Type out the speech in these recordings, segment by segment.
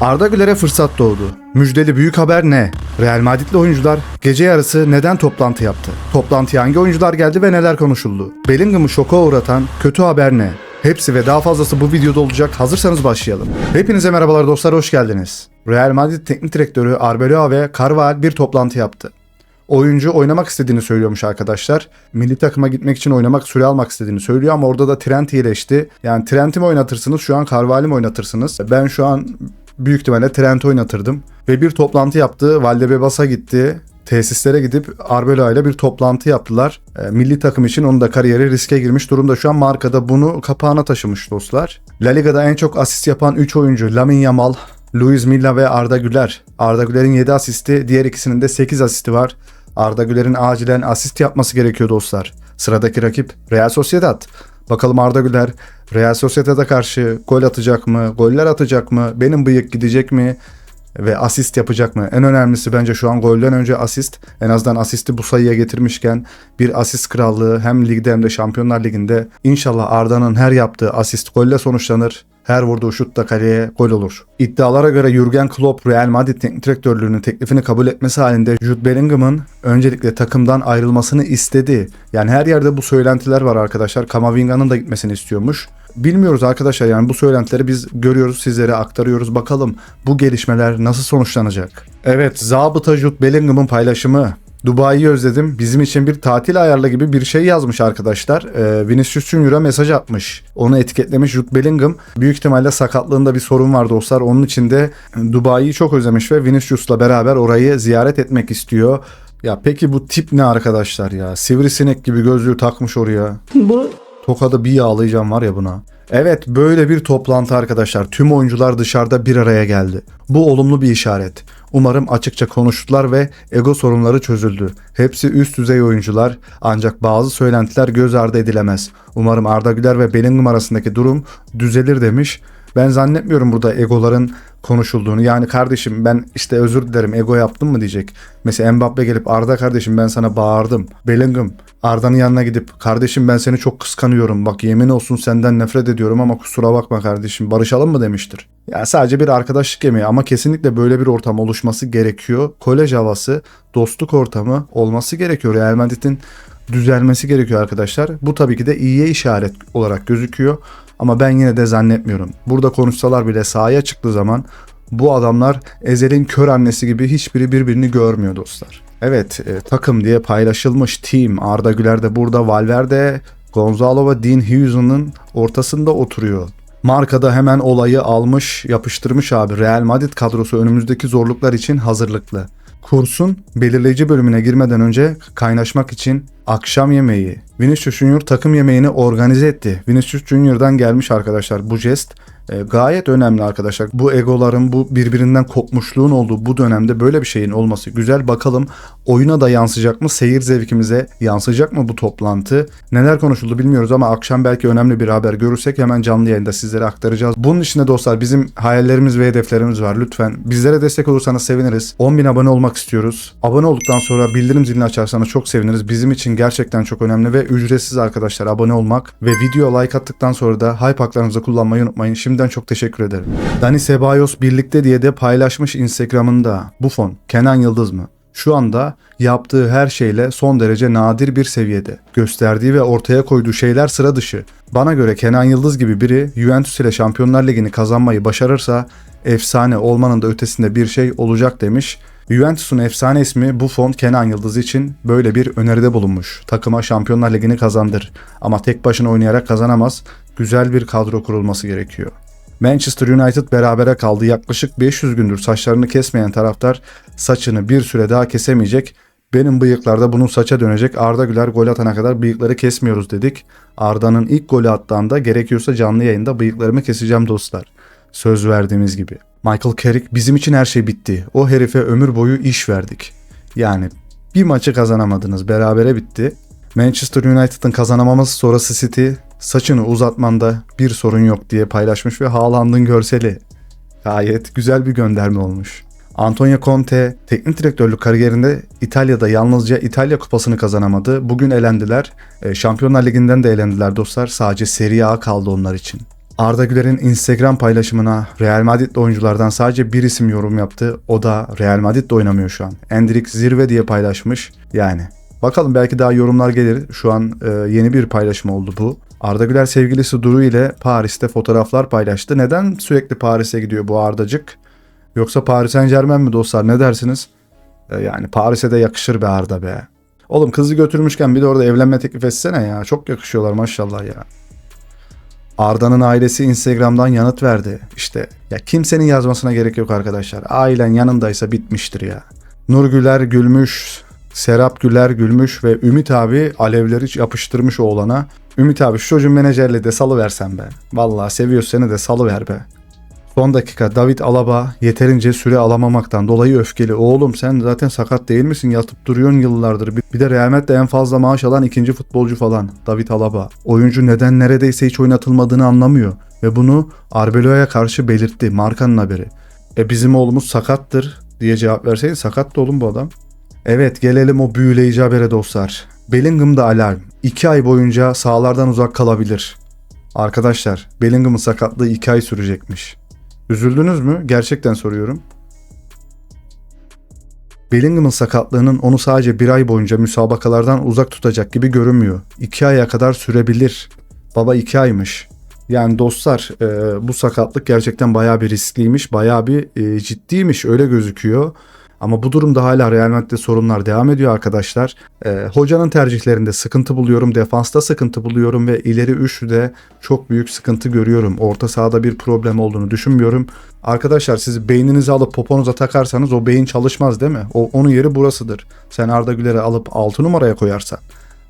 Arda Güler'e fırsat doğdu. Müjdeli büyük haber ne? Real Madrid'li oyuncular gece yarısı neden toplantı yaptı? Toplantıya hangi oyuncular geldi ve neler konuşuldu? Bellingham'ı şoka uğratan kötü haber ne? Hepsi ve daha fazlası bu videoda olacak. Hazırsanız başlayalım. Hepinize merhabalar dostlar, hoş geldiniz. Real Madrid Teknik Direktörü Arbeloa ve Carvajal bir toplantı yaptı. Oyuncu oynamak istediğini söylüyormuş arkadaşlar. Milli takıma gitmek için oynamak, süre almak istediğini söylüyor ama orada da Trent iyileşti. Yani Trent'i mi oynatırsınız, şu an Carvalho'yu mi oynatırsınız? Ben şu an büyük ihtimalle Trent oynatırdım. Ve bir toplantı yaptı. Valdebebas'a gitti. Tesislere gidip Arbeloa ile bir toplantı yaptılar. E, milli takım için onun da kariyeri riske girmiş durumda. Şu an markada bunu kapağına taşımış dostlar. La Liga'da en çok asist yapan 3 oyuncu Lamine Yamal, Luis Milla ve Arda Güler. Arda Güler'in 7 asisti, diğer ikisinin de 8 asisti var. Arda Güler'in acilen asist yapması gerekiyor dostlar. Sıradaki rakip Real Sociedad. Bakalım Arda Güler Real Sociedad'a karşı gol atacak mı? Goller atacak mı? Benim bıyık gidecek mi? Ve asist yapacak mı? En önemlisi bence şu an golden önce asist. En azından asisti bu sayıya getirmişken bir asist krallığı hem ligde hem de Şampiyonlar Ligi'nde inşallah Arda'nın her yaptığı asist golle sonuçlanır. Her vurduğu şut da kaleye gol olur. İddialara göre Jurgen Klopp Real Madrid teknik direktörlüğünün teklifini kabul etmesi halinde Jude Bellingham'ın öncelikle takımdan ayrılmasını istedi. Yani her yerde bu söylentiler var arkadaşlar. Kamavinga'nın da gitmesini istiyormuş. Bilmiyoruz arkadaşlar yani bu söylentileri biz görüyoruz sizlere aktarıyoruz. Bakalım bu gelişmeler nasıl sonuçlanacak? Evet Zabıta Jude Bellingham'ın paylaşımı. Dubai'yi özledim. Bizim için bir tatil ayarlı gibi bir şey yazmış arkadaşlar. Ee, Vinicius Junior'a mesaj atmış. Onu etiketlemiş Jude Bellingham. Büyük ihtimalle sakatlığında bir sorun var dostlar. Onun için de Dubai'yi çok özlemiş ve Vinicius'la beraber orayı ziyaret etmek istiyor. Ya peki bu tip ne arkadaşlar ya? Sivrisinek gibi gözlüğü takmış oraya. Bu Tokadı bir yağlayacağım var ya buna. Evet böyle bir toplantı arkadaşlar. Tüm oyuncular dışarıda bir araya geldi. Bu olumlu bir işaret. Umarım açıkça konuştular ve ego sorunları çözüldü. Hepsi üst düzey oyuncular ancak bazı söylentiler göz ardı edilemez. Umarım Arda Güler ve Bellingham arasındaki durum düzelir demiş. Ben zannetmiyorum burada egoların konuşulduğunu. Yani kardeşim ben işte özür dilerim ego yaptım mı diyecek. Mesela Mbappe gelip Arda kardeşim ben sana bağırdım. Bellingham Arda'nın yanına gidip kardeşim ben seni çok kıskanıyorum. Bak yemin olsun senden nefret ediyorum ama kusura bakma kardeşim barışalım mı demiştir. Ya sadece bir arkadaşlık yemeği ama kesinlikle böyle bir ortam oluşması gerekiyor. Kolej havası, dostluk ortamı olması gerekiyor. Real Madrid'in düzelmesi gerekiyor arkadaşlar. Bu tabii ki de iyiye işaret olarak gözüküyor. Ama ben yine de zannetmiyorum. Burada konuşsalar bile sahaya çıktığı zaman bu adamlar Ezel'in kör annesi gibi hiçbiri birbirini görmüyor dostlar. Evet e, takım diye paylaşılmış team Arda Güler de burada Valverde, Gonzalo ve Dean Hughes'ın ortasında oturuyor. Markada hemen olayı almış, yapıştırmış abi. Real Madrid kadrosu önümüzdeki zorluklar için hazırlıklı. Kursun belirleyici bölümüne girmeden önce kaynaşmak için akşam yemeği. Vinicius Junior takım yemeğini organize etti. Vinicius Junior'dan gelmiş arkadaşlar bu jest. E, gayet önemli arkadaşlar. Bu egoların, bu birbirinden kopmuşluğun olduğu bu dönemde böyle bir şeyin olması güzel. Bakalım oyuna da yansıyacak mı? Seyir zevkimize yansıyacak mı bu toplantı? Neler konuşuldu bilmiyoruz ama akşam belki önemli bir haber görürsek hemen canlı yayında sizlere aktaracağız. Bunun dışında dostlar bizim hayallerimiz ve hedeflerimiz var. Lütfen bizlere destek olursanız seviniriz. 10.000 abone olmak istiyoruz. Abone olduktan sonra bildirim zilini açarsanız çok seviniriz. Bizim için gerçekten çok önemli ve ücretsiz arkadaşlar abone olmak ve video like attıktan sonra da hype haklarınızı kullanmayı unutmayın. Şimdiden çok teşekkür ederim. Dani Ceballos birlikte diye de paylaşmış Instagram'ında. Buffon, Kenan Yıldız mı? Şu anda yaptığı her şeyle son derece nadir bir seviyede. Gösterdiği ve ortaya koyduğu şeyler sıra dışı. Bana göre Kenan Yıldız gibi biri Juventus ile Şampiyonlar Ligi'ni kazanmayı başarırsa efsane olmanın da ötesinde bir şey olacak demiş. Juventus'un efsane ismi Buffon Kenan Yıldız için böyle bir öneride bulunmuş. Takıma Şampiyonlar Ligi'ni kazandır. Ama tek başına oynayarak kazanamaz. Güzel bir kadro kurulması gerekiyor. Manchester United berabere kaldı. Yaklaşık 500 gündür saçlarını kesmeyen taraftar saçını bir süre daha kesemeyecek. Benim bıyıklarda bunun saça dönecek. Arda Güler gol atana kadar bıyıkları kesmiyoruz dedik. Arda'nın ilk golü attığında gerekiyorsa canlı yayında bıyıklarımı keseceğim dostlar. Söz verdiğimiz gibi. Michael Carrick bizim için her şey bitti. O herife ömür boyu iş verdik. Yani bir maçı kazanamadınız. Berabere bitti. Manchester United'ın kazanamaması sonrası City saçını uzatmanda bir sorun yok diye paylaşmış ve Haaland'ın görseli. Gayet güzel bir gönderme olmuş. Antonio Conte teknik direktörlük kariyerinde İtalya'da yalnızca İtalya kupasını kazanamadı. Bugün elendiler. E, Şampiyonlar Ligi'nden de elendiler dostlar. Sadece Serie A kaldı onlar için. Arda Güler'in Instagram paylaşımına Real Madrid'li oyunculardan sadece bir isim yorum yaptı. O da Real Madrid'de oynamıyor şu an. Endrik zirve diye paylaşmış. Yani bakalım belki daha yorumlar gelir. Şu an e, yeni bir paylaşım oldu bu. Arda Güler sevgilisi Duru ile Paris'te fotoğraflar paylaştı. Neden sürekli Paris'e gidiyor bu Ardacık? Yoksa Paris Saint Germain mi dostlar ne dersiniz? E, yani Paris'e de yakışır be Arda be. Oğlum kızı götürmüşken bir de orada evlenme teklif etsene ya. Çok yakışıyorlar maşallah ya. Arda'nın ailesi Instagram'dan yanıt verdi. İşte ya kimsenin yazmasına gerek yok arkadaşlar. Ailen yanındaysa bitmiştir ya. Nur Güler gülmüş, Serap Güler gülmüş ve Ümit abi alevleri yapıştırmış oğlana. Ümit abi şu çocuğun menajerle de salıversen be. Vallahi seviyorsun seni de salıver be. Son dakika David Alaba yeterince süre alamamaktan dolayı öfkeli. Oğlum sen zaten sakat değil misin? Yatıp duruyorsun yıllardır. Bir- de Real Madrid'de en fazla maaş alan ikinci futbolcu falan. David Alaba. Oyuncu neden neredeyse hiç oynatılmadığını anlamıyor. Ve bunu Arbeloa'ya karşı belirtti. Markanın haberi. E bizim oğlumuz sakattır diye cevap verseydi sakat da oğlum bu adam. Evet gelelim o büyüleyici habere dostlar. Bellingham'da alarm. 2 ay boyunca sahalardan uzak kalabilir. Arkadaşlar Bellingham'ın sakatlığı 2 ay sürecekmiş. Üzüldünüz mü? Gerçekten soruyorum. Bellingham'ın sakatlığının onu sadece bir ay boyunca müsabakalardan uzak tutacak gibi görünmüyor. 2 aya kadar sürebilir. Baba 2 aymış. Yani dostlar e, bu sakatlık gerçekten bayağı bir riskliymiş, bayağı bir e, ciddiymiş öyle gözüküyor. Ama bu durumda hala Real Madrid'de sorunlar devam ediyor arkadaşlar. E, hocanın tercihlerinde sıkıntı buluyorum, defansta sıkıntı buluyorum ve ileri üçlüde çok büyük sıkıntı görüyorum. Orta sahada bir problem olduğunu düşünmüyorum. Arkadaşlar siz beyninizi alıp poponuza takarsanız o beyin çalışmaz değil mi? O, onun yeri burasıdır. Sen Arda Güler'i alıp 6 numaraya koyarsan,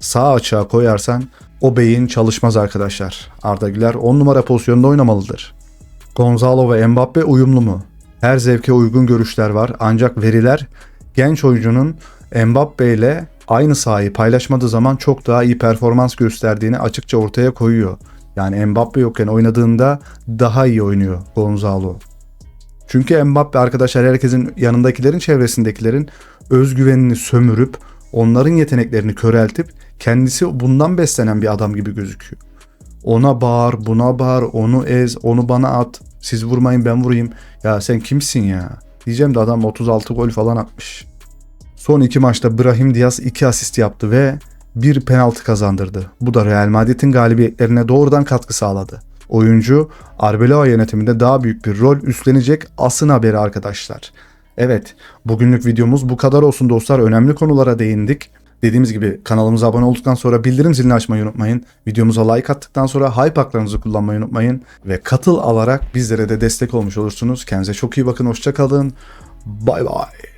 sağ açığa koyarsan o beyin çalışmaz arkadaşlar. Arda Güler 10 numara pozisyonda oynamalıdır. Gonzalo ve Mbappe uyumlu mu? Her zevke uygun görüşler var ancak veriler genç oyuncunun Mbappe ile aynı sahayı paylaşmadığı zaman çok daha iyi performans gösterdiğini açıkça ortaya koyuyor. Yani Mbappe yokken oynadığında daha iyi oynuyor Gonzalo. Çünkü Mbappe arkadaşlar herkesin yanındakilerin çevresindekilerin özgüvenini sömürüp onların yeteneklerini köreltip kendisi bundan beslenen bir adam gibi gözüküyor. Ona bağır, buna bağır, onu ez, onu bana at. Siz vurmayın ben vurayım. Ya sen kimsin ya? Diyeceğim de adam 36 gol falan atmış. Son iki maçta Brahim Diaz 2 asist yaptı ve bir penaltı kazandırdı. Bu da Real Madrid'in galibiyetlerine doğrudan katkı sağladı. Oyuncu Arbeloa yönetiminde daha büyük bir rol üstlenecek asın haberi arkadaşlar. Evet, bugünlük videomuz bu kadar olsun dostlar. Önemli konulara değindik. Dediğimiz gibi kanalımıza abone olduktan sonra bildirim zilini açmayı unutmayın. Videomuza like attıktan sonra hype haklarınızı kullanmayı unutmayın. Ve katıl alarak bizlere de destek olmuş olursunuz. Kendinize çok iyi bakın, hoşçakalın. Bay bay.